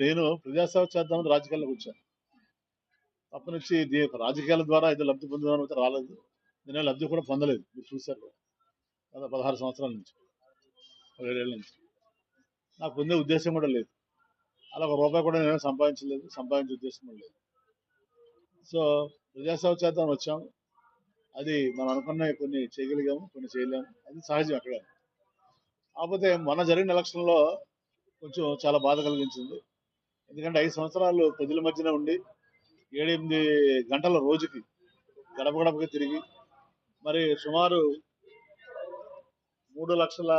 నేను ప్రజాసేవ చేద్దామని రాజకీయాల్లోకి వచ్చాను. తప్పనిచ్చి ఇది రాజకీయాల ద్వారా ఏదో లబ్ధి పొందుదామని అయితే రాలేదు. నేను లబ్ధి కూడా పొందలేదు. మీరు చూశారు గత పదహారు సంవత్సరాల నుంచి పదిహేడేళ్ళ నుంచి. నాకు పొందే ఉద్దేశం కూడా లేదు. అలా ఒక రూపాయి కూడా నేను సంపాదించలేదు. సంపాదించే ఉద్దేశం కూడా లేదు. సో ప్రజాసేవ చేద్దామని వచ్చాము. అది మనం అనుకున్న కొన్ని చేయగలిగాము కొన్ని చేయలేము. అది సహజం అక్కడ కాకపోతే మొన్న జరిగిన ఎలక్షన్లో కొంచెం చాలా బాధ కలిగించింది. ఎందుకంటే ఐదు సంవత్సరాలు ప్రజల మధ్యన ఉండి ఏడెనిమిది గంటల రోజుకి గడప గడపకి తిరిగి మరి సుమారు మూడు లక్షల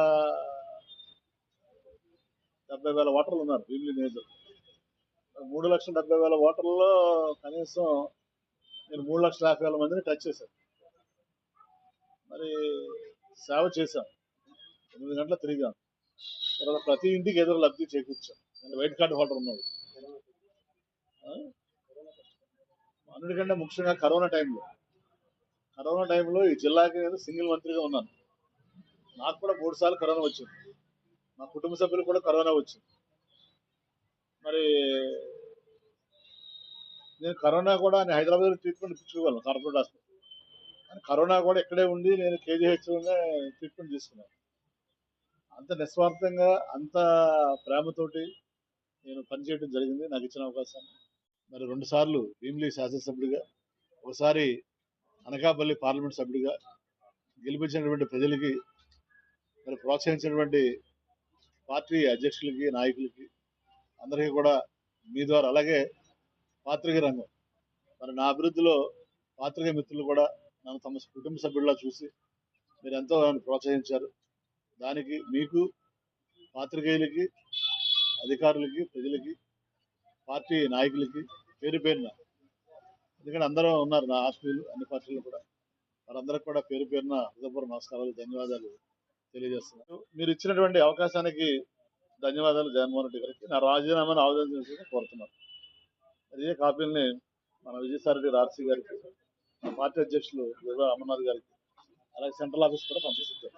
డెబ్బై వేల ఓటర్లు ఉన్నారు భీమిలి నియోజకవర్గం. మూడు లక్షల డెబ్బై వేల ఓటర్లలో కనీసం నేను మూడు లక్షల యాభై వేల మందిని టచ్ చేశాను. మరి సేవ చేశాం. ఎనిమిది గంటల తిరిగాం. తర్వాత ప్రతి ఇంటికి ఎదురు లబ్ధి చేకూర్చాం. నేను వైట్ కార్డు హోల్డర్ ఉన్నాడు. అన్నిటికంటే ముఖ్యంగా కరోనా టైంలో కరోనా టైంలో ఈ జిల్లాకి నేను సింగిల్ మంత్రిగా ఉన్నాను. నాకు కూడా మూడు సార్లు కరోనా వచ్చింది. మా కుటుంబ సభ్యులు కూడా కరోనా వచ్చింది. మరి నేను కరోనా కూడా నేను హైదరాబాద్ ట్రీట్మెంట్ ఇప్పించుకోగలను కార్పొరేట్ హాస్పిటల్. కానీ కరోనా కూడా ఇక్కడే ఉండి నేను కేజీహెచ్లోనే ట్రీట్మెంట్ తీసుకున్నాను. అంత నిస్వార్థంగా అంత ప్రేమతోటి నేను పనిచేయడం జరిగింది. నాకు ఇచ్చిన అవకాశాన్ని. మరి రెండు సార్లు భీమిలి శాసనసభ్యుడిగా ఒకసారి అనకాపల్లి పార్లమెంట్ సభ్యుడిగా గెలిపించినటువంటి ప్రజలకి మరి ప్రోత్సహించినటువంటి పార్టీ అధ్యక్షులకి నాయకులకి అందరికీ కూడా మీ ద్వారా అలాగే పాత్రిక రంగం మరి నా అభివృద్ధిలో పాత్రిక మిత్రులు కూడా నన్ను తమ కుటుంబ సభ్యుల్లా చూసి మీరు ఎంతో నన్ను ప్రోత్సహించారు. దానికి మీకు పాత్రికేయులకి అధికారులకి ప్రజలకి పార్టీ నాయకులకి పేరు పేరున. ఎందుకంటే అందరూ ఉన్నారు నా హాస్టల్ అన్ని పార్టీలు కూడా. వారందరికి కూడా పేరు పేరున హృదయపూర్వ నమస్కారాలు ధన్యవాదాలు తెలియజేస్తున్నారు మీరు ఇచ్చినటువంటి అవకాశానికి ధన్యవాదాలు జగన్మోహన్ రెడ్డి గారికి. నా రాజీనామాను ఆవేదన కోరుతున్నాను. అదే ఇదే కాపీల్ని మన విజయసాయి ఆర్సీ గారికి మా పార్టీ అధ్యక్షులు యోగా అమర్నాథ్ గారికి అలాగే సెంట్రల్ ఆఫీస్ కూడా పంపిస్తారు